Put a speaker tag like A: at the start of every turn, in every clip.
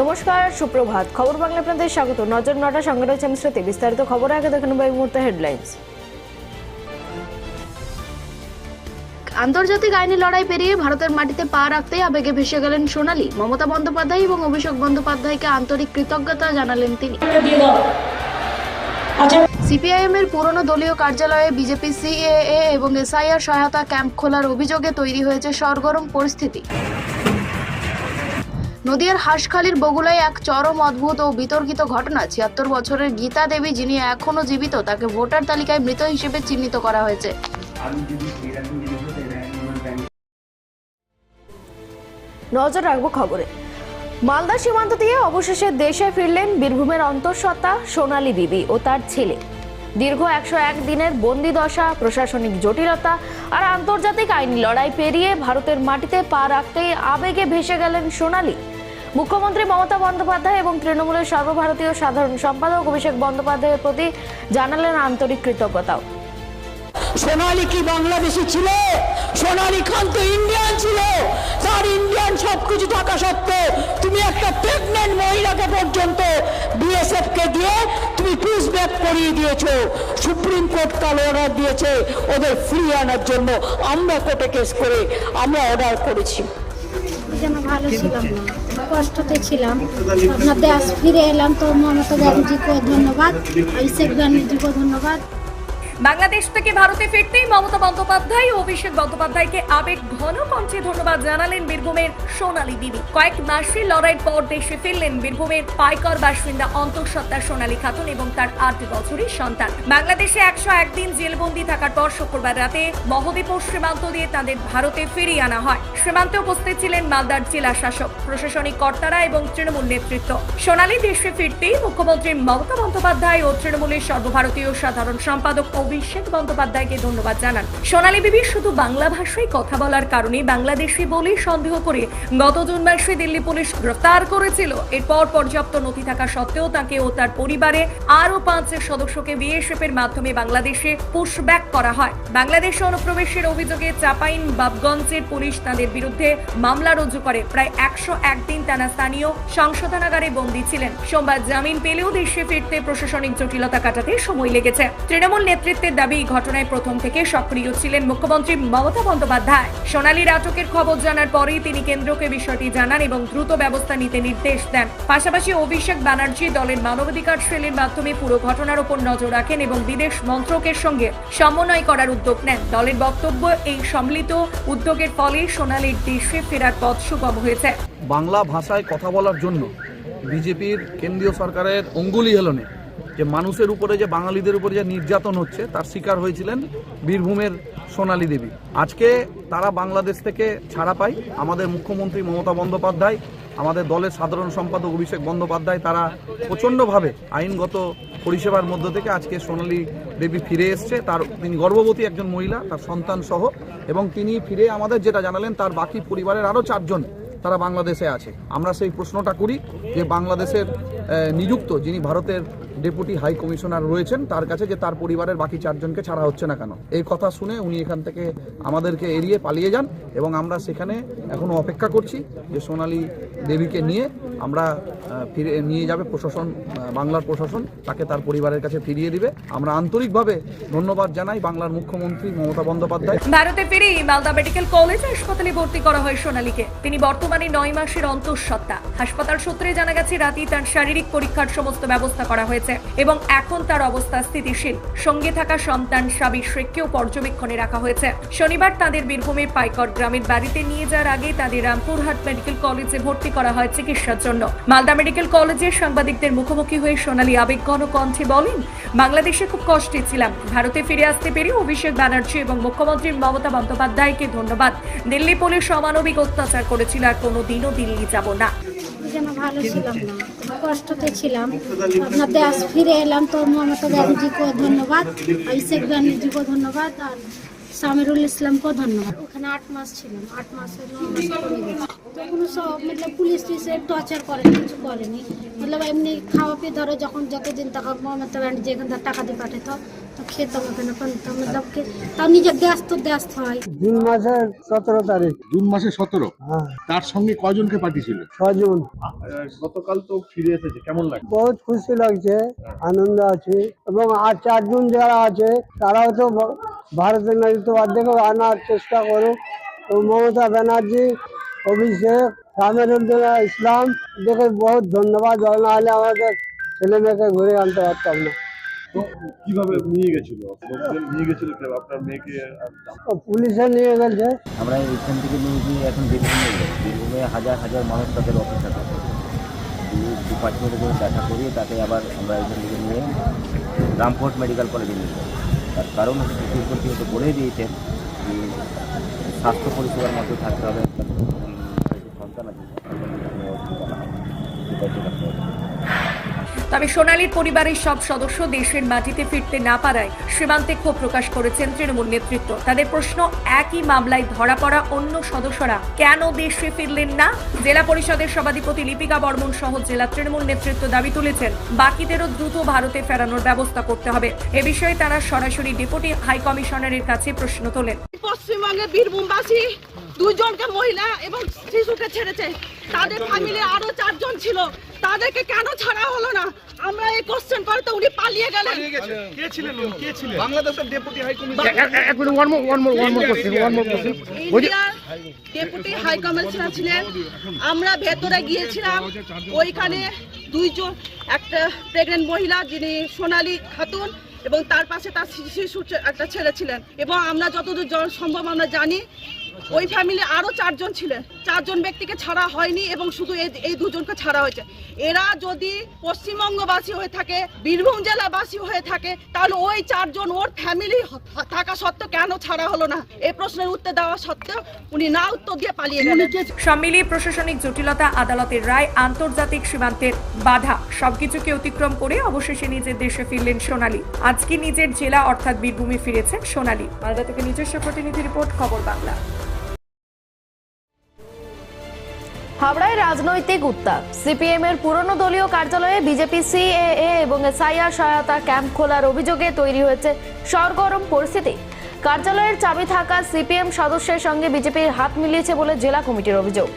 A: নমস্কার, সুপ্রভাত। খবর বাংলা আপনাদের স্বাগত। নজর নটা সঙ্গে রয়েছে আমি শ্রুতি। বিস্তারিত খবর আগে দেখে নেব এই মুহূর্তে হেডলাইন্স। আন্তর্জাতিক আইনি লড়াই পেরিয়ে ভারতের মাটিতে পা রাখতেই আবেগে ভেসে গেলেন সোনালী। মমতা বন্দ্যোপাধ্যায় এবং অভিষেক বন্দ্যোপাধ্যায়কে আন্তরিক কৃতজ্ঞতা জানালেন তিনি। সিপিআইএম এর পুরনো দলীয় কার্যালয়ে বিজেপি, সিএএ এবং এসআইআর সহায়তা ক্যাম্প খোলার অভিযোগে তৈরি হয়েছে সরগরম পরিস্থিতি। নদিয়ার হাঁসখালির বগুলায় এক চরম অদ্ভুত ও বিতর্কিত ঘটনা। ছিয়াত্তর বছরের গীতা দেবী যিনি এখনও জীবিত, তাকে ভোটার তালিকায় মৃত হিসেবে চিহ্নিত করা হয়েছে। নজর রাখব খবরে। মালদা সীমান্ত দিয়ে অবশেষে দেশে ফিরলেন বীরভূমের অন্তঃসত্ত্বা সোনালী বিবি ও তার ছেলে। দীর্ঘ একশো এক দিনের বন্দি দশা, প্রশাসনিক জটিলতা আর আন্তর্জাতিক আইনি লড়াই পেরিয়ে ভারতের মাটিতে পা রাখতেই আবেগে ভেসে গেলেন সোনালী। মুখ্যমন্ত্রী মমতা বন্দ্যোপাধ্যায় এবং তৃণমূলের সর্বভারতীয় সাধারণ সম্পাদক অভিষেক বন্দ্যোপাধ্যায়ের প্রতি জানালেন আন্তরিক কৃতজ্ঞতাও।
B: সোনালী কি বাংলাদেশি ছিল? সোনালী খান তো ইন্ডিয়ান ছিল। তার ইন্ডিয়ান সবকিছু থাকা সত্ত্বেও তুমি একটা প্রেগনেন্ট মহিলাকে পর্যন্ত বিএসএফ কে দিয়ে তুমি পুশ ব্যাক করিয়ে দিয়েছ। সুপ্রিম কোর্ট কাল অর্ডার দিয়েছে ওদের ফ্রি আনার জন্য। আমরা কোর্টে কেস করে আমরা অর্ডার করেছি।
C: যেন ভালো ছিলাম না কষ্টতে ছিলাম। আপনার দেশ ফিরে এলাম। তো মমতা গান্ধীজিকে ধন্যবাদ। অভিষেক গান্ধীজিকে ধন্যবাদ।
D: বাংলাদেশ থেকে ভারতে ফিরতেই মমতা বন্দ্যোপাধ্যায় ও অভিষেক বন্দ্যোপাধ্যায়কে আবেগ ঘন কণ্ঠে ধন্যবাদ জানালেন বীরভূমের সোনালী বিবি। কয়েক মাসের লড়াইয়ের পর দেশে ফিরলেন বীরভূমের পাইকর বাসিন্দা অন্তঃসত্ত্বা সোনালী খাতুন এবং তার আট বছরের সন্তান। বাংলাদেশে একশো একদিন জেলবন্দি থাকার পর শুক্রবার রাতে মহদীপুর সীমান্ত দিয়ে তাদের ভারতে ফিরিয়ে আনা হয়। সীমান্তে উপস্থিত ছিলেন মালদার জেলা শাসক, প্রশাসনিক কর্তারা এবং তৃণমূল নেতৃত্ব। সোনালী দেশে ফিরতেই মুখ্যমন্ত্রী মমতা বন্দ্যোপাধ্যায় ও তৃণমূলের সর্বভারতীয় সাধারণ সম্পাদক অভিষেক বন্দ্যোপাধ্যায়কে ধন্যবাদ জানান। সোনালী বিবি শুধু বাংলা ভাষায় কথা বলার কারণে বাংলাদেশি বলে সন্দেহ করে গত জুন মাসে দিল্লি পুলিশ গ্রেফতার করেছিল। এরপর পর্যাপ্ত নথি থাকা সত্ত্বেও তাকে ও তার পরিবারে আরও পাঁচ সদস্যকে বিএসএফ এর মাধ্যমে বাংলাদেশে পুশব্যাক করা হয়। বাংলাদেশে অনুপ্রবেশের অভিযোগে চাপাইন বাবগঞ্জের পুলিশ তাদের বিরুদ্ধে মামলা রুজু করে। প্রায় একশো একদিন তারা স্থানীয় সংশোধনাগারে বন্দী ছিলেন। সোমবার জামিন পেলেও দেশে ফিরতে প্রশাসনিক জটিলতা কাটাতে সময় লেগেছে। তৃণমূল নেতৃত্বের দাবি ঘটনায় প্রথম থেকে সক্রিয় ছিলেন মুখ্যমন্ত্রী মমতা বন্দ্যোপাধ্যায়। সোনালীর আটকের খবর জানার পরেই তিনি কেন্দ্রকে বিষয়টি জানান এবং দ্রুত ব্যবস্থা নিতে নির্দেশ দেন। পাশাপাশি অভিষেক ব্যানার্জি দলের মানবাধিকার সেলের মাধ্যমে পুরো ঘটনার উপর নজর রাখেন এবং বিদেশ মন্ত্রকের সঙ্গে সমন্বয় করার উদ্যোগ নেন। দলের বক্তব্য, এই সম্মিলিত উদ্যোগের ফলে সোনালীর দেশে ফেরার পথ সুগম হয়েছে।
E: বাংলা ভাষায় কথা বলার জন্য বিজেপির কেন্দ্রীয় সরকারের অঙ্গুলি হেলনে যে মানুষের উপরে, যে বাঙালিদের উপরে যে নির্যাতন হচ্ছে, তার শিকার হয়েছিলেন বীরভূমের সোনালী দেবী। আজকে তারা বাংলাদেশ থেকে ছাড়া পায়। আমাদের মুখ্যমন্ত্রী মমতা বন্দ্যোপাধ্যায়, আমাদের দলের সাধারণ সম্পাদক অভিষেক বন্দ্যোপাধ্যায়, তারা প্রচণ্ডভাবে আইনগত পরিষেবার মধ্য থেকে আজকে সোনালী দেবী ফিরে এসছে। তার, তিনি গর্ভবতী একজন মহিলা, তার সন্তান সহ, এবং তিনি ফিরে আমাদের যেটা জানালেন, তার বাকি পরিবারের আরও চারজন তারা বাংলাদেশে আছে। আমরা সেই প্রশ্নটা করি যে বাংলাদেশের নিযুক্ত যিনি ভারতের ডেপুটি হাই কমিশনার রয়েছেন, তার কাছে যে তার পরিবারের বাকি চারজনকে ছাড়া হচ্ছে না কেন? এই কথা শুনে উনি এখান থেকে আমাদেরকে এড়িয়ে পালিয়ে যান এবং আমরা সেখানে এখনও অপেক্ষা করছি যে সোনালী দেবীকে নিয়ে আমরা ফিরে নিয়ে যাবে প্রশাসন বাংলার প্রশাসন, তাকে তার পরিবারের কাছে ফিরিয়ে দিবে। আমরা আন্তরিকভাবে ধন্যবাদ জানাই বাংলার মুখ্যমন্ত্রী মমতা বন্দ্যোপাধ্যায়।
D: ভারতে ফিরে মালদা মেডিকেল কলেজ হাসপাতালে ভর্তি করা হয় সোনালীকে। তিনি বর্তমানে নয় মাসের অন্তঃসত্ত্বা। হাসপাতাল সূত্রে জানা গেছে, রাতেই তার শারীরিক পরীক্ষার সমস্ত ব্যবস্থা করা হয়েছে এবং এখন তার অবস্থা স্থিতিশীল। সঙ্গে থাকা সন্তান সাবির শেখকেও পর্যবেক্ষণে রাখা হয়েছে। শনিবার তাদের বীরভূমের পাইকর গ্রামের বাড়িতে নিয়ে যাওয়ার আগে তাদের রামপুরহাট মেডিকেল কলেজে ভর্তি করা হয় চিকিৎসার জন্য। মালদা মেডিকেল কলেজের সাংবাদিকদের মুখোমুখি হয়ে সোনালী আবেগঘন কণ্ঠে বলেন, বাংলাদেশে খুব কষ্টে ছিলাম। ভারতে ফিরে আসতে পেরে অভিষেক ব্যানার্জি এবং মুখ্যমন্ত্রী মমতা বন্দ্যোপাধ্যায়কে ধন্যবাদ। দিল্লি পুলিশ অমানবিক অত্যাচার করেছিল আর কোনোদিনও দিল্লি যাব না।
C: যেন ভালো ছিলাম না। কষ্টতে ছিলাম। আপনার দেশ ফিরে এলাম তো মমতা ধন্যবাদ অভিষেক ব্যানার্জিকে ধন্যবাদ আর সামিরুল ইসলামকেও ধন্যবাদ। ওখানে আট মাস ছিলাম আট মাসের তখন সব মতলব পুলিশ টর্চার করেনি কিছু করেনি। মতলব এমনি খাওয়া পিয়ে ধরো যখন যতদিন টাকা মমতা ব্যানার্জি থেকে টাকা দিয়ে পাঠাতো তো খেতাম ওখানে তো মতলব কে- তাও নিজের দেশ তো দেশ হয়।
F: জুন মাসের সতেরো তারিখ।
G: জুন মাসে সতেরো?
F: হ্যাঁ।
G: তার সঙ্গে কয়জনকে পাঠিয়েছিল?
F: ছজন
G: গতকাল তো ফিরে এসেছে কেমন লাগে
F: বহুত খুশি লাগছে আনন্দ আছে এবং আর চারজন যারা আছে তারাও তো ভারতের নারীত্ববাদকে আনার চেষ্টা করুক। তো মমতা ব্যানার্জি অভিষেক ইসলাম দেখে বহুত ধন্যবাদ। নাহলে আমাদের ছেলে মেয়েকে ঘুরে আনতে পারতাম না।
G: তো কীভাবে নিয়ে গেছিল? নিয়ে গেছিল আপনার মেয়েকে
F: পুলিশে নিয়ে গেছে।
H: আমরা এখান থেকে নিয়ে গিয়ে এখন বীরভূমে বীরভূমে হাজার হাজার মানুষ তাদের অফিসার থাকে ডিপার্টমেন্টে করে দেখা করিয়ে তাকে আবার আমরা এখান থেকে নিয়ে রামফোর্ট মেডিকেল কলেজে নিয়ে যাই তার কারণ হচ্ছে সুপ্রিম কোর্ট যেহেতু বলে দিয়েছেন যে স্বাস্থ্য পরিষেবার মধ্যে থাকতে হবে। সন্তান আছে। সেটা।
D: তবে সোনালীর পরিবারের সব সদস্য দেশের মাটিতে ফিরতে না পারায় সীমান্তে ক্ষোভ প্রকাশ করেছেন তৃণমূল নেতৃত্ব। তাদের প্রশ্ন, একই মামলায় ধরা পড়া অন্য সদস্যরা কেন দেশে ফিরলেন না? জেলা পরিষদের সভাধিপতি লিপিকা বর্মন সহ জেলা তৃণমূল নেতৃত্ব দাবি তুলেছেন, বাকিদেরও দ্রুত ভারতে ফেরানোর ব্যবস্থা করতে হবে। এ বিষয়ে তারা সরাসরি ডেপুটি হাই কমিশনারের কাছে প্রশ্ন তোলেন।
I: পশ্চিমবঙ্গে বীরভূমবাসী দুজনকে মহিলা এবং শিশুকে ছেড়েছে। তাদের ফ্যামিলি আরও চারজন ছিল। তাদেরকে কেন ছাড়া হলো না? আমরা এই কোশ্চেন করে তো উনি পালিয়ে গেলেন।
G: কে ছিলেন উনি? কে ছিলেন?
J: বাংলাদেশের ডেপুটি হাই
I: ইন্ডিয়ার ডেপুটি হাই কমিশনার ছিলেন। আমরা ভেতরে গিয়েছিলাম। ওইখানে দুইজন একটা প্রেগনেন্ট মহিলা যিনি সোনালী খাতুন এবং তার পাশে তার শি- শিশু একটা ছেলে ছিলেন। এবং আমরা যতদূর সম্ভব আমরা জানি ওই ফ্যামিলি আরও চারজন ছিলেন। চারজন ব্যক্তিকে ছাড়া হয়নি এবং শুধু এই দুজনকে ছাড়া হয়েছে। এরা যদি পশ্চিমবঙ্গবাসী হয়ে থাকে, বীরভূম জেলাবাসী হয়ে থাকে, তাহলে ওই চারজন ওর ফ্যামিলি থাকা সত্ত্বেও কেন ছাড়া হলো না? এই প্রশ্নের উত্তর দেওয়া সত্ত্বেও উনি না উত্তর দিয়ে পালিয়ে গেলেন।
D: সব মিলিয়ে প্রশাসনিক জটিলতা, আদালতের রায়, আন্তর্জাতিক সীমান্তের বাধা, সবকিছুকে অতিক্রম করে অবশেষে নিজের দেশে ফিরলেন সোনালী। আজকে নিজের জেলা অর্থাৎ বীরভূমে ফিরেছেন সোনালী। মালদা থেকে নিজস্ব প্রতিনিধি রিপোর্ট, খবর বাংলা।
A: হাবড়ায় রাজনৈতিক উত্তাপ। সিপিএম এর পুরনো দলীয় কার্যালয়ে বিজেপি সিএএ এবং এসআইআর সহায়তা ক্যাম্প খোলার অভিযোগে তৈরি হয়েছে সরগরম পরিস্থিতি। কার্যালয়ের চাবি থাকা সিপিএম সদস্যের সঙ্গে বিজেপির হাত মিলিয়েছে বলে জেলা কমিটির অভিযোগ।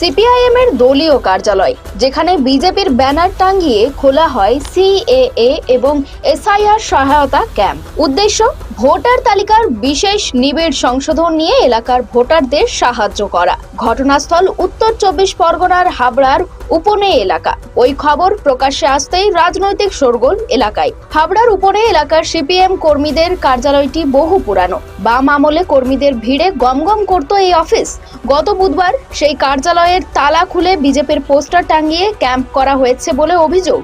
K: সিপিআইএম এর দলীয় কার্যালয়, যেখানে বিজেপির ব্যানার টাঙ্গিয়ে খোলা হয় সিএএ এবং এসআইআর সহায়তা ক্যাম্প। উদ্দেশ্য, ভোটার তালিকার বিশেষ নিবিড় সংশোধন নিয়ে এলাকার ভোটারদের সাহায্য করা। ঘটনাস্থল উত্তর চব্বিশ পরগনার হাবড়ার উপনে এলাকা। ওই খবর প্রকাশ্যে আসতেই রাজনৈতিক শোরগোল এলাকায়। হাবড়ার উপনে এলাকার সিপিএম কর্মীদের কার্যালয়টি বহু পুরানো। বাম আমলে কর্মীদের ভিড়ে গমগম করত এই অফিস। গত বুধবার সেই কার্যালয়ের তালা খুলে বিজেপির পোস্টার টাঙিয়ে ক্যাম্প করা হয়েছে বলে অভিযোগ।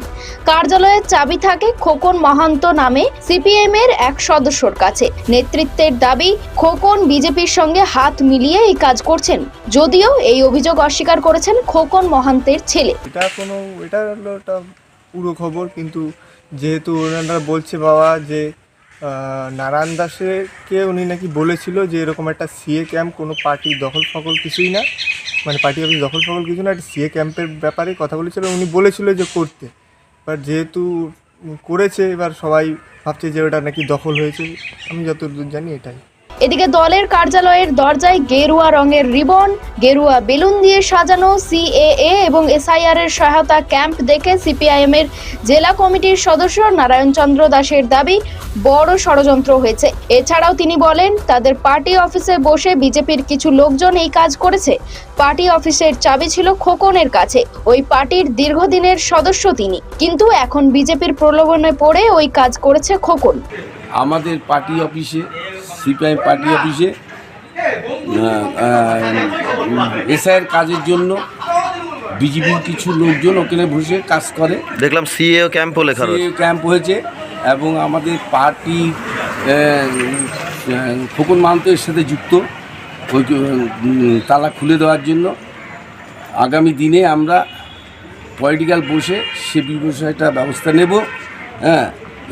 K: কার্যালয়ের চাবি থাকে খোকন মহান্ত নামে সিপিএম এর এক সদস্যর কাছে। নেতৃত্বের দাবি, খোকন বিজেপির সঙ্গে হাত মিলিয়ে এই কাজ করছেন। যদিও এই অভিযোগ অস্বীকার করেছেন খোকন মহান্তের ছেলে।
L: এটা কোনো, এটা হলো একটা পুরো খবর, কিন্তু যেহেতু ওনারা বলছে বাবা যে নারায়ণ দাসেরকে উনি নাকি বলেছিল যে এরকম একটা সিএ ক্যাম্প, কোনো পার্টি দখল ফখল কিছুই না। মানে পার্টি অফিস দখল ফখল কিছু না, একটা সিএ ক্যাম্পের ব্যাপারে কথা বলেছিল, উনি বলেছিল যে করতে। এবার যেহেতু করেছে, এবার সবাই ভাবছে যে ওটা নাকি দখল হয়েছে, আমি যতদূর জানি এটাই।
K: এদিকে দলের কার্যালয়ের দরজায় গেরুয়া রঙের রিবন, গেরুয়া বেলুন দিয়ে সাজানো সিএএ এবং এসআইআর এর সহায়তা ক্যাম্প দেখে সিপিআইএম এর জেলা কমিটির সদস্য নারায়ণ চন্দ্র দাসের দাবি, বড় ষড়যন্ত্র হয়েছে। এছাড়াও তিনি বলেন, তাদের পার্টি অফিসে বসে বিজেপির কিছু লোকজন এই কাজ করেছে। পার্টি অফিসের চাবি ছিল খোকনের কাছে, ওই পার্টির দীর্ঘদিনের সদস্য তিনি। কিন্তু এখন বিজেপির প্রলোভনে পড়ে ওই কাজ করেছে খোকন।
M: আমাদের পার্টি অফিসে সিপিআই পার্টি অফিসে। এসআইয়ের কাজের জন্য বিজেপির কিছু লোকজন ওখানে বসে কাজ করে।
N: দেখলাম সিএও ক্যাম্পও লেখা রয়েছে
M: ক্যাম্প হয়েছে এবং আমাদের পার্টি খোকন মাহান্তের সাথে যুক্ত। ওই তালা খুলে দেওয়ার জন্য। আগামী দিনে আমরা পলিটিক্যাল বসে সে বিষয়টা ব্যবস্থা নেব। হ্যাঁ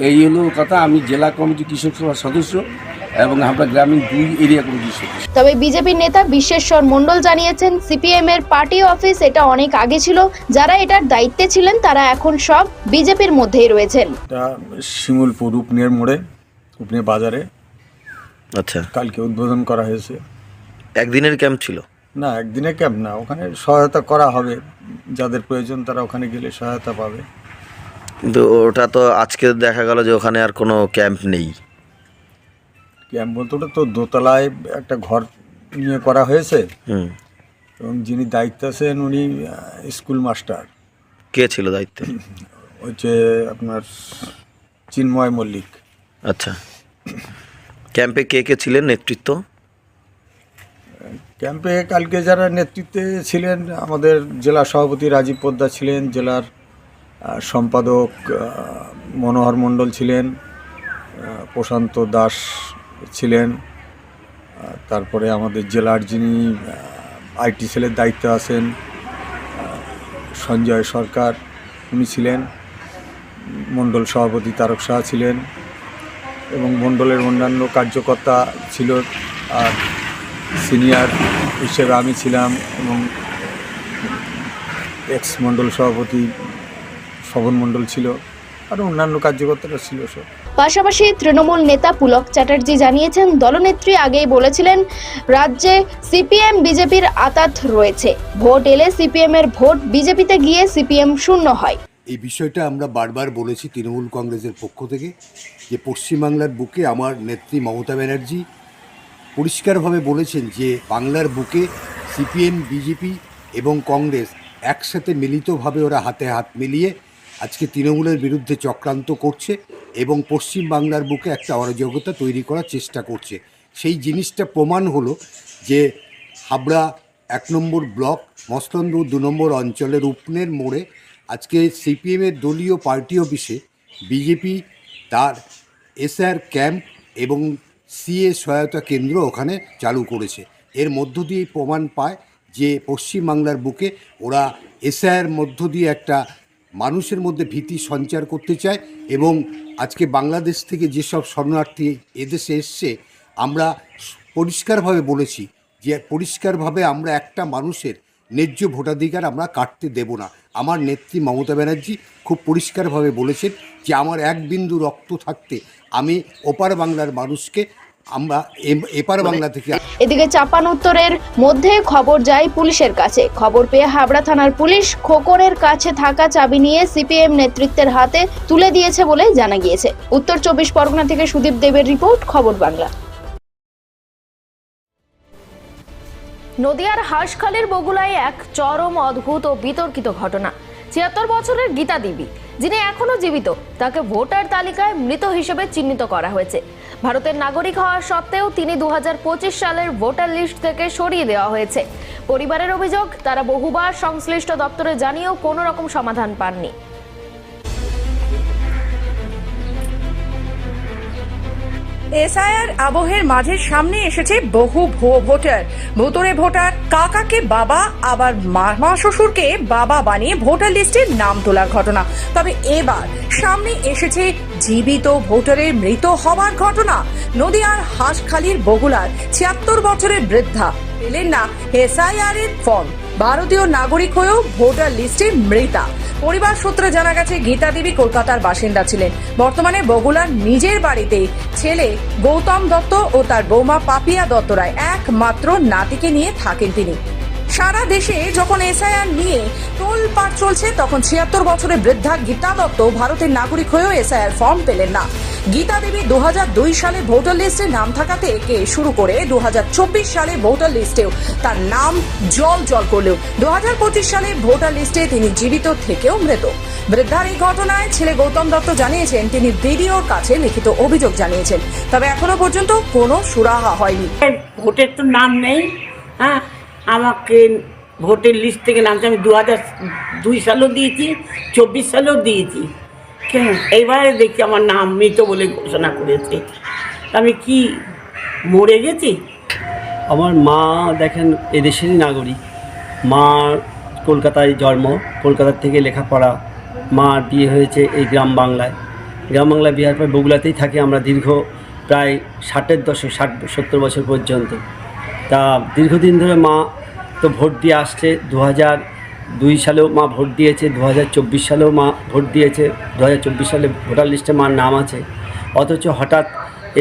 M: এই হলো কথা। আমি জেলা কমিটি কৃষক সভার সদস্য।
O: এবং আমরা গ্রামীণ দুই এরিয়া কমিটির সদস্য।
K: তবে বিজেপির নেতা বিশ্বেশ্বর মণ্ডল জানিয়েছেন সিপিএম এর পার্টি অফিস এটা অনেক আগে ছিল। যারা এটার দায়িত্বে ছিলেন তারা এখন সব বিজেপির মধ্যেই রয়েছেন।
P: এটা শিমুলপুর উপনের মোড়ে উপনে বাজারে।
M: আচ্ছা।
P: কালকে উদ্বোধন করা হয়েছে।
M: একদিনের ক্যাম্প ছিল?
P: না একদিনে ক্যাম্প না ওখানে সহায়তা করা হবে। যাদের প্রয়োজন তারা ওখানে গেলে সহায়তা পাবে।
M: কিন্তু ওটা তো আজকে দেখা গেল যে ওখানে আর কোনো ক্যাম্প নেই।
P: ক্যাম্প বলতে ওটা তো দোতলায় একটা ঘর নিয়ে করা হয়েছে।
M: হুম।
P: এবং যিনি দায়িত্ব আছেন উনি স্কুল মাস্টার।
M: কে ছিল দায়িত্বে?
P: হচ্ছে আপনার চিন্ময় মল্লিক।
M: আচ্ছা। ক্যাম্পে কে কে ছিলেন নেতৃত্ব?
P: ক্যাম্পে কালকে যারা নেতৃত্বে ছিলেন আমাদের জেলা সভাপতি রাজীব পোদ্দার ছিলেন জেলার সম্পাদক মনোহর মণ্ডল ছিলেন প্রশান্ত দাস ছিলেন তারপরে আমাদের জেলার যিনি আইটি সেলের দায়িত্বে আছেন সঞ্জয় সরকার, উনি ছিলেন। মণ্ডল সভাপতি তারক শাহ ছিলেন এবং মণ্ডলের অন্যান্য কার্যকর্তা ছিল, আর সিনিয়র হিসেবে আমি ছিলাম এবং এক্স মণ্ডল সভাপতি শবন মণ্ডল ছিল আর অন্যান্য কার্যকর্তারা ছিল সব।
K: পাশাপাশি তৃণমূল নেতা পুলক চ্যাটার্জি জানিয়েছেন, দলনেত্রী আগেই বলেছিলেন, রাজ্যে সিপিএম, বিজেপির আতাত রয়েছে। ভোট এলে সিপিএম এর ভোট, বিজেপিতে গিয়ে সিপিএম শূন্য হয়।
Q: এই বিষয়টা আমরা বারবার বলেছি তৃণমূল কংগ্রেসের পক্ষ থেকে, যে পশ্চিমবাংলার বুকে আমার নেত্রী মমতা ব্যানার্জি পরিষ্কারভাবে বলেছেন যে বাংলার বুকে সিপিএম, বিজেপি এবং কংগ্রেস একসাথে মিলিতভাবে ওরা হাতে হাত মিলিয়ে আজকে তৃণমূলের বিরুদ্ধে চক্রান্ত করছে এবং পশ্চিম বাংলার বুকে একটা অরাজকতা তৈরি করার চেষ্টা করছে। সেই জিনিসটা প্রমাণ হলো যে হাবড়া এক নম্বর ব্লক মস্তন্দপুর দু নম্বর অঞ্চলের উপনের মোড়ে আজকে সিপিএমের দলীয় পার্টি অফিসে বিজেপি, তার এসআর ক্যাম্প এবং সিএ সহায়তা কেন্দ্র ওখানে চালু করেছে। এর মধ্য দিয়ে প্রমাণ পায় যে পশ্চিমবাংলার বুকে ওরা এসআইয়ের মধ্য দিয়ে একটা মানুষের মধ্যে ভীতি সঞ্চার করতে চায় এবং আজকে বাংলাদেশ থেকে যেসব শরণার্থী এদেশে এসছে, আমরা পরিষ্কারভাবে বলেছি যে পরিষ্কারভাবে আমরা একটা মানুষের ন্যায্য ভোটাধিকার আমরা কাটতে দেব না। আমার নেত্রী মমতা ব্যানার্জি খুব পরিষ্কারভাবে বলেছেন যে আমার এক বিন্দু রক্ত থাকতে আমি ওপার বাংলার মানুষকে আমরা এম- এপার বাংলা থেকে
K: এদিকে চাপান উত্তরের মধ্যে খবর যায় পুলিশের কাছে। খবর পেয়ে হাবড়া থানার পুলিশ খোকনের কাছে থাকা চাবি নিয়ে সিপিএম নেতৃত্বের হাতে তুলে দিয়েছে বলে জানা গিয়েছে। উত্তর চব্বিশ পরগনা থেকে সুদীপ দেবের রিপোর্ট খবর বাংলা।
A: নদিয়ার হাঁসখালির বগুলায় এক চরম অদ্ভুত ও বিতর্কিত ঘটনা। ছিয়াত্তর বছরের গীতা দেবী যিনি এখনও জীবিত তাকে ভোটার তালিকায় মৃত হিসেবে চিহ্নিত করা হয়েছে। ভারতের নাগরিক হওয়া সত্ত্বেও তিনি দু হাজার পঁচিশ সালের ভোটার লিস্ট থেকে সরিয়ে দেওয়া হয়েছে। পরিবারের অভিযোগ, তারা বহুবার সংশ্লিষ্ট দপ্তরে জানিয়েও কোনো রকম সমাধান পাননি।
N: এসআইআর আবহের মাঝে সামনে এসেছে বহু ভুয়ো ভোটার। ভুতুরে ভোটার কাকাকে বাবা, আবার মামা শ্বশুরকে বাবা বানিয়ে ভোটার লিস্টে নাম তোলার ঘটনা। তবে এবার সামনে এসেছে জীবিত ভোটারের মৃত হওয়ার ঘটনা। নদিয়ার হাঁসখালির বগুলার ছিয়াত্তর বছরের বৃদ্ধা পেলেন না এসআইআর এর ফর্ম। ভারতীয় নাগরিক হয়েও ভোটার লিস্টে মৃতা। পরিবার সূত্রে জানা গেছে, গীতা দেবী কলকাতার বাসিন্দা ছিলেন। বর্তমানে বগুলার নিজের বাড়িতে ছেলে গৌতম দত্ত ও তার বৌমা পাপিয়া দত্ত রায় একমাত্র নাতিকে নিয়ে থাকেন তিনি। সারা দেশে যখন এসআইআর নিয়ে তোলপাড় চলছে, তখন ছিয়াত্তর বছরের বৃদ্ধা গীতা দত্ত ভারতের নাগরিক হয়েও এসআইআর ফর্ম পেলেন না। গীতা দেবী দু হাজার দুই সালে ভোটার লিস্টে নাম থাকা থেকে শুরু করে দু হাজার চব্বিশ সালে ভোটার লিস্টেও তার নাম জল জল করলেও। দু হাজার পঁচিশ সালে ভোটার লিস্টে তিনি জীবিত থেকেও মৃত। বৃদ্ধার এই ঘটনায় ছেলে গৌতম দত্ত জানিয়েছেন, তিনি বিডিওর কাছে লিখিত অভিযোগ জানিয়েছেন। তবে এখনও পর্যন্ত কোনো সুরাহা হয়নি।
B: ভোটের তো নাম নেই হ্যাঁ? আমাকে ভোটের লিস্ট থেকে নামছে আমি দু হাজার দুই সালেও দিয়েছি, চব্বিশ সালেও দিয়েছি। এইবারে দেখি আমার নাম মৃত বলে ঘোষণা করেছে। আমি কি মরে গেছি?
F: আমার মা দেখেন এদেশেরই নাগরিক। মা কলকাতায় জন্ম কলকাতার থেকে লেখাপড়া। মার বিয়ে হয়েছে এই গ্রাম বাংলায়। গ্রাম বাংলায় বিয়ার পর বগুলাতেই থাকি আমরা দীর্ঘ
R: প্রায় ষাটের দশক, ষাট, সত্তর বছর পর্যন্ত। তা দীর্ঘদিন ধরে মা তো ভোট দিয়ে আসছে। দু হাজার দুই সালেও মা ভোট দিয়েছে দু হাজার চব্বিশ সালেও মা ভোট দিয়েছে দু হাজার চব্বিশ সালে ভোটার লিস্টে মার নাম আছে। অথচ হঠাৎ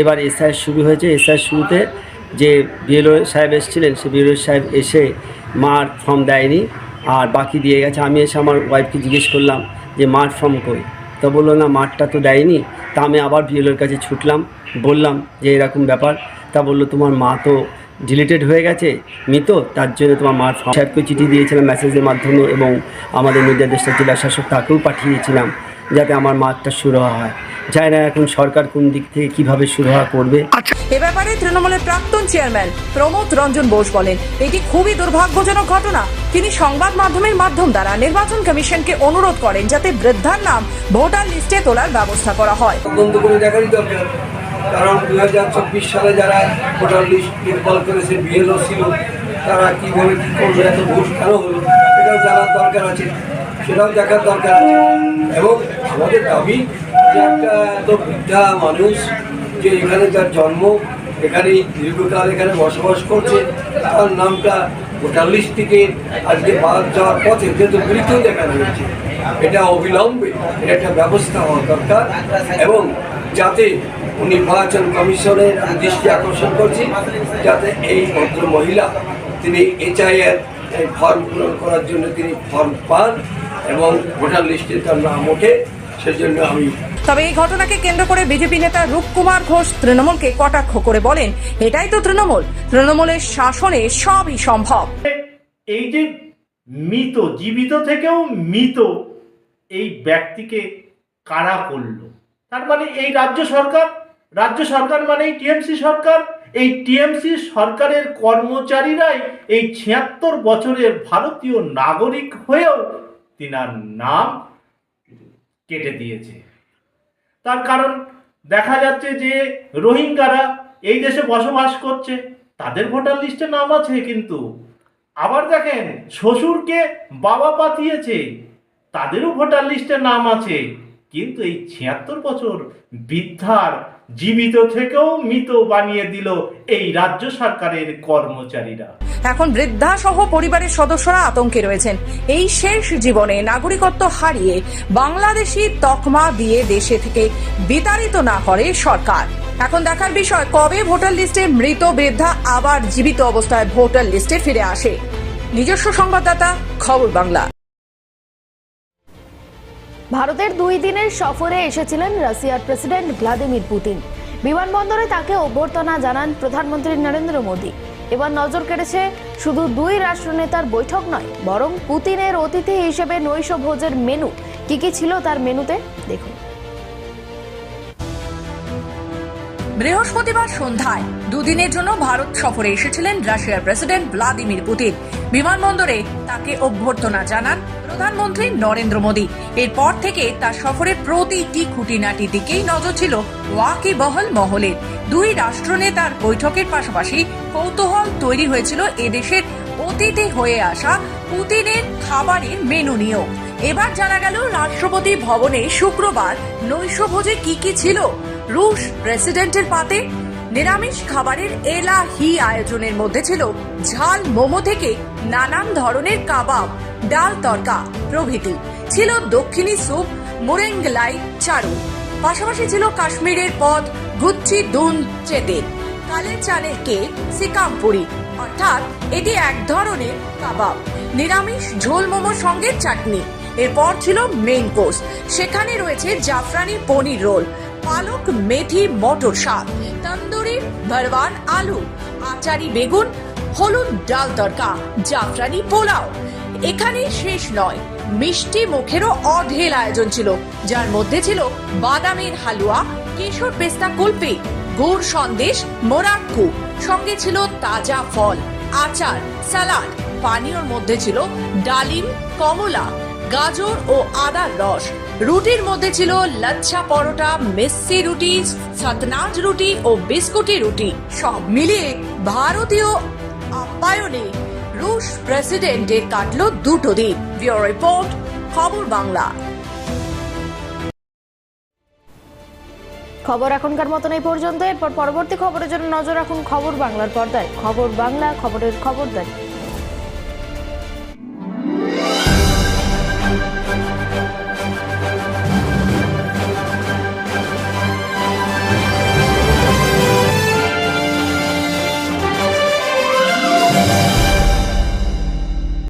R: এবার এসআইয়ের শুরু হয়েছে এসআইয়ের শুরুতে যে বিএলও সাহেব এসেছিলেন সে বিএলও সাহেব এসে মার ফর্ম দেয়নি, আর বাকি দিয়ে গেছে। আমি এসে আমার ওয়াইফকে জিজ্ঞেস করলাম যে, মার ফর্ম কই? তো বলল, না, মারটা তো দেয়নি। তা আমি আবার বিএলওর কাছে ছুটলাম, বললাম যে, এরকম ব্যাপার। তা বলল, তোমার মা তো ডিলিটেড হয়ে গেছে। মৃত তার জন্য তোমার মার সাহেবকে চিঠি দিয়েছিলাম মেসেজের মাধ্যমে এবং আমাদের নির্দেশটা জেলা শাসক তাকেও পাঠিয়েছিলাম যাতে আমার মাঠটা শুরু হয়। জানি না এখন সরকার কোন দিক থেকে কীভাবে শুরু হওয়া করবে।
N: এ ব্যাপারে তৃণমূলের প্রাক্তন চেয়ারম্যান প্রমোদ রঞ্জন বোস বলেন এটি খুবই দুর্ভাগ্যজনক ঘটনা। তিনি সংবাদ মাধ্যমের মাধ্যম দ্বারা নির্বাচন কমিশনকে অনুরোধ করেন যাতে বৃদ্ধার নাম ভোটার লিস্টে তোলার ব্যবস্থা করা হয়।
O: কারণ দু হাজার চব্বিশ সালে যারা ভোটার লিস্ট নির্মল করেছে, বিএলও ছিল, তারা কীভাবে কী করবে এত ঘুষ কেন হলো, এটাও জানার দরকার আছে, সেটাও দেখার দরকার আছে। এবং আমাদের দাবি যে একটা এত বৃদ্ধা মানুষ যে এখানে যার জন্ম এখানে দীর্ঘকাল এখানে বসবাস করছে, তার নামটা ভোটার লিস্ট থেকে আজকে বাদ যাওয়ার পথে যেহেতু মৃত্যু দেখানো হয়েছে এটা অবিলম্বে, এটা একটা ব্যবস্থা হওয়া দরকার। এবং যাতে নির্বাচন কমিশনের দৃষ্টি আকর্ষণ করছি যাতে এই ভদ্র মহিলা তিনি এইচআইয়ের ফর্ম পূরণ করার জন্য তিনি ফর্ম পান এবং ভোটার লিস্টে তার নাম ওঠে সেজন্য আমি
N: তবে এই ঘটনাকে কেন্দ্র করে বিজেপি নেতা রূপকুমার ঘোষ তৃণমূলকে কটাক্ষ করে বলেন এটাই তো তৃণমূল। তৃণমূলের শাসনে সবই সম্ভব।
S: এই যে মৃত জীবিত থেকেও মৃত এই ব্যক্তিকে কারা করল? তার মানে এই রাজ্য সরকার রাজ্য সরকার মানে টিএমসি সরকার। এই টিএমসি সরকারের কর্মচারীরাই এই ছিয়াত্তর বছরের ভারতীয় নাগরিক হয়েও তিনার নাম কেটে দিয়েছে। তার কারণ দেখা যাচ্ছে যে রোহিঙ্গারা এই দেশে বসবাস করছে, তাদের ভোটার লিস্টে নাম আছে কিন্তু। আবার দেখেন, শ্বশুরকে বাবা পাঠিয়েছে, তাদেরও ভোটার লিস্টে নাম আছে। কিন্তু এই ছিয়াত্তর বছর বৃদ্ধার জীবিত থেকেও মৃত বানিয়ে দিল এই রাজ্য সরকারের কর্মচারীরা।
N: এখন বৃদ্ধা সহ পরিবারের সদস্যরা আতঙ্কে রয়েছেন। এই শেষ জীবনে নাগরিকত্ব হারিয়ে বাংলাদেশি তকমা দিয়ে দেশে থেকে বিতাড়িত না করে সরকার। এখন দেখার বিষয়, কবে ভোটার লিস্টে মৃত বৃদ্ধা আবার জীবিত অবস্থায় ভোটার লিস্টে ফিরে আসে? নিজস্ব সংবাদদাতা, খবর বাংলা।
A: ভারতের দুই দিনের সফরে এসেছিলেন রাশিয়ার প্রেসিডেন্ট ভ্লাদিমির পুতিন। বিমানবন্দরে তাকে অভ্যর্থনা জানান প্রধানমন্ত্রী নরেন্দ্র মোদী। এবার নজর কেড়েছে শুধু দুই রাষ্ট্রনেতার বৈঠক নয়, বরং পুতিনের অতিথি হিসেবে নৈশ ভোজের মেনু কি কি ছিল তার মেনুতে? দেখুন।
N: বৃহস্পতিবার সন্ধ্যায় দুদিনের জন্য ভারত সফরে এসেছিলেন রাশিয়ার প্রেসিডেন্ট ভ্লাদিমির পুতিন। বিমানবন্দরে তাকে অভ্যর্থনা জানান প্রধানমন্ত্রী নরেন্দ্র মোদী। এরপর থেকে তার সফরের প্রতিটি খুঁটিনাটি দিকেই নজর ছিল ওয়াকি বহল মহলের দুই রাষ্ট্রনেতার বৈঠকের পাশাপাশি কৌতূহল তৈরি হয়েছিল এদেশের অতিথি হয়ে আসা পুতিনের খাবারের মেনু নিয়েও। এবার জানা গেল রাষ্ট্রপতি ভবনে শুক্রবার নৈশভোজে কি কি ছিল রুশ প্রেসিডেন্টের পাতে নিরামিষ খাবারের এলাহি আয়োজনের মধ্যে ছিল ঝাল মোমো থেকে নানান ধরনের কাবাব, ডাল তরকা প্রভৃতি। ছিল দক্ষিণী স্যুপ, মুরেঙ্গলাই চারু। পাশাপাশি ছিল কাশ্মীরের পদ, গুচ্ছি দুন চেতে, কালের চালের কেক সিকামপুরি অর্থাৎ এটি এক ধরনের কাবাব। নিরামিষ ঝোল মোমোর সঙ্গে চাটনি। এরপর ছিল মেইন কোর্স সেখানে রয়েছে জাফরানি পনির রোল পালক মেথি মটর শাক, তন্দুরি, ভরওয়ান আলু, আচারি বেগুন, হলুদ ডাল তরকা জাফরানি পোলাও। এখানে শেষ নয়, মিষ্টি মুখেরও অঢেল আয়োজন ছিল, যার মধ্যে ছিল বাদামের হালুয়া, কেশর পেস্তা কুলপি, গুড় সন্দেশ, মোরাক্কু। সঙ্গে ছিল তাজা ফল, আচার, সালাড। পানীয়র মধ্যে ছিল ডালিম, কমলা, গাজর ও আদার রস। রুটির মধ্যে ছিল লাচ্ছা পরোটা, মেসি রুটি, সতনাজ রুটি ও বিস্কুটি রুটি। সব মিলিয়ে ভারতীয় আপ্যায়নে রুশ প্রেসিডেন্টের কাটলো দুটো দিন। ব্যুরো রিপোর্ট, খবর বাংলা।
A: খবর এখনকার মতন এই পর্যন্ত। এরপর পরবর্তী খবরের জন্য নজর রাখুন খবর বাংলার পর্দায়। খবর বাংলা, খবরের খবরদারি।